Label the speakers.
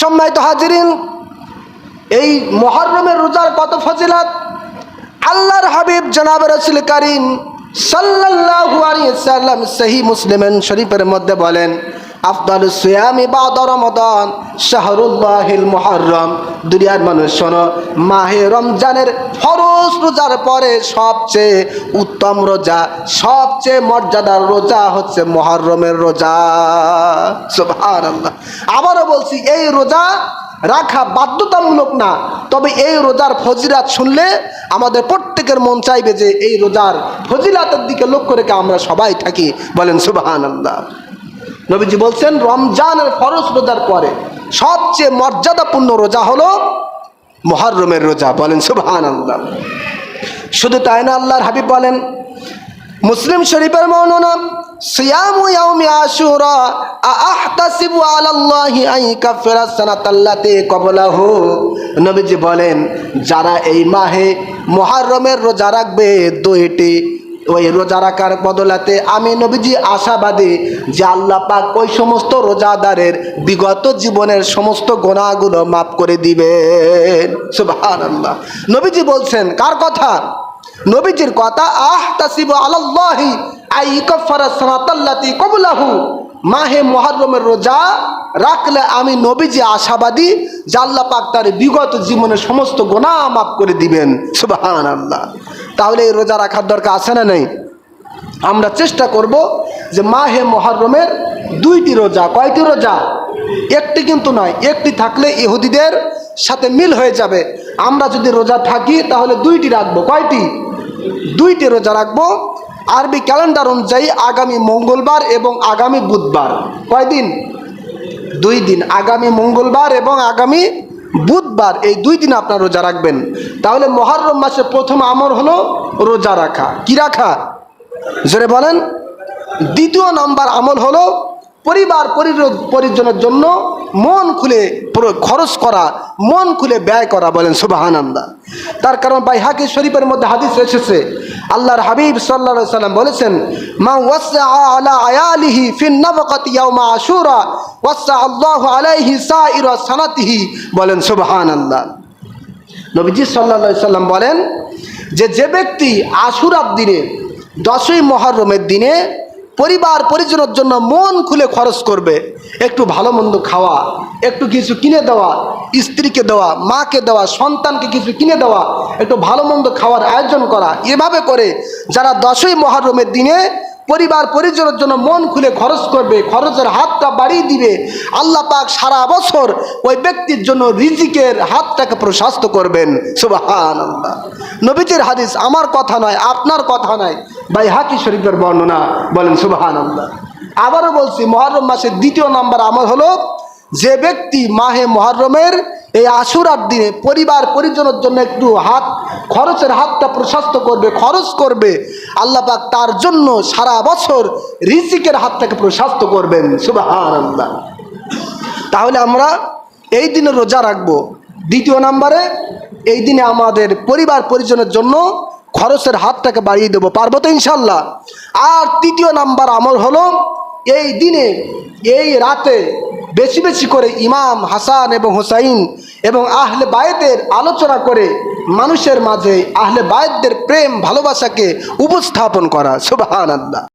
Speaker 1: সম্মানিত হাজিরিন, এই মহরমের রোজার কত ফজিলাত? আল্লাহর হাবিব জনাব রসুল করিম সাল্লাহ সাল্লাম সহি মুসলিমেন শরীফের মধ্যে বলেন আফদাল সিয়ামি বাদ রমাদান শাহরুল্লাহিল মুহররম। দুনিয়ার মানুষ, শোনো, মাহে রমজানের ফরজ রোজার পরে সবচেয়ে উত্তম রোজা, সবচেয়ে মর্যাদার রোজা হচ্ছে মহরমের রোজা। সুবহানাল্লাহ। আবারও বলছি, এই রোজা রাখা বাধ্যতামূলক না, তবে এই রোজার ফজিরাত শুনলে আমাদের প্রত্যেকের মন চাইবে যে এই রোজার ফজিলাতের দিকে লক্ষ্য রেখে আমরা সবাই থাকি। বলেন সুবাহান আল্লাহ নবীজি বলছেন, রমজানের ফরজ রোজার পরে সবচেয়ে মর্যাদাপূর্ণ রোজা হলো মহরমের রোজা বলেন সুবাহান আল্লাহ শুধু তাই না, আল্লাহর হাবিব বলেন, মুসলিম শরীফের মৌননা ক্বাবলাহু। নবীজি বলেন, যারা এই মাহে মুহররমের রোজা রাখবে, দুইটি ওই রোজা রাখার বদলাতে আমি নবীজি আশাবাদী যে আল্লাহ পাক ওই সমস্ত রোজাদারের বিগত জীবনের সমস্ত গোনাগুলো মাফ করে দিবেন। সুবহানাল্লাহ। নবীজি বলছেন, কার কথা? নবীজির কথা, আহ তাসিব আলাল্লাহি আই সানাতাল্লাতি কবলাহু। মাহে মুহররমের রোজা রাখলে আমি নবীজি আশাবাদী আল্লাহ পাক তার বিগত জীবনের সমস্ত গোনা মাফ করে দিবেন। সুবহানাল্লাহ। তাহলে এই রোজা রাখার দরকার আছে না নেই? আমরা চেষ্টা করব যে মাহে মহরমের দুইটি রোজা, কয়টি রোজা? একটি কিন্তু নয়, একটি থাকলে ইহুদিদের সাথে মিল হয়ে যাবে। আমরা যদি রোজা থাকি, তাহলে দুইটি রাখব। কয়টি? দুইটি রোজা রাখব। আরবি ক্যালেন্ডার অনুযায়ী আগামী মঙ্গলবার এবং আগামী বুধবার। কয়দিন? দুই দিন। আগামী মঙ্গলবার এবং আগামী বুধবার এই দুই দিন আপনার রোজা রাখবেন। তাহলে মহারম মাসের প্রথম আমর হলো রোজা রাখা। কি রাখা? জোরে বলেন। দ্বিতীয় নম্বর আমল হলো পরিবার পরিজনের জন্য মন খুলে খরচ করা, মন খুলে ব্যয় করা বলেন সুবাহানন্দা তার কারণ ভাই হাকি শরীফের মধ্যে হাদিস এসেছে, আল্লাহর হাবিব সাল্লা সাল্লাম বলেছেন, মা ওয়াসা আলা আয়ালিহি ফিন নাফাকাতি ইয়াউমা আশুরা ওয়াসা আল্লাহু আলাইহি সাইরা সানাতিহি, বলেন সুবহানাল্লাহ। নবীজি সাল্লা সাল্লাম বলেন যে যে ব্যক্তি আশুরার দিনে, দশই মহরমের দিনে পরিবার পরিজনের জন্য মন খুলে খরচ করবে। একটু ভালো মন্দ খাওয়া, একটু কিছু কিনে দেওয়া, স্ত্রীকে দেওয়া, মাকে দেওয়া, সন্তানকে কিছু কিনে দেওয়া, একটু ভালো মন্দ খাওয়ার আয়োজন করা, এভাবে করে যারা দশই মহারমের দিনে পরিবার পরিজনের জন্য মন খুলে খরচ করবে, খরচের হাতটা বাড়িয়ে দিবে। আল্লাহ পাক সারা বছর ওই ব্যক্তির জন্য রিজিকের হাতটাকে প্রশস্ত করবেন। সুবাহান নবীজির হাদিস আমার কথা নয়, আপনার কথা নয়। ভাই, হাকি শরীফের বর্ণনা, বলেন সুবাহান আবারও বলছি, মহরম মাসের দ্বিতীয় নাম্বার আমল হলো, যে ব্যক্তি মাহে মহরমের এই আশুরার দিনে পরিবার, পরিজনের জন্য একটু হাত, খরচের হাতটা প্রশস্ত করবে, খরচ করবে। আল্লাহ পাক তার জন্য সারা বছর রিজিকের হাতটাকে প্রশস্ত করবেন। সুবাহান আল্লাহ তাহলে আমরা এই দিনে রোজা রাখব। দ্বিতীয় নাম্বারে, এই দিনে আমাদের পরিবার, পরিজনের জন্য খরচের হাতটাকে বাড়িয়ে দেবো। পারব তো ইনশাল্লাহ আর তৃতীয় নাম্বার আমল হলো, এই দিনে, এই রাতে বেশি বেশি করে ইমাম হাসান এবং হুসাইন এবং আহলে বায়েদের আলোচনা করে মানুষের মাঝে আহলে বায়েদদের প্রেম ভালোবাসাকে উপস্থাপন করা সুবাহান আল্লাহ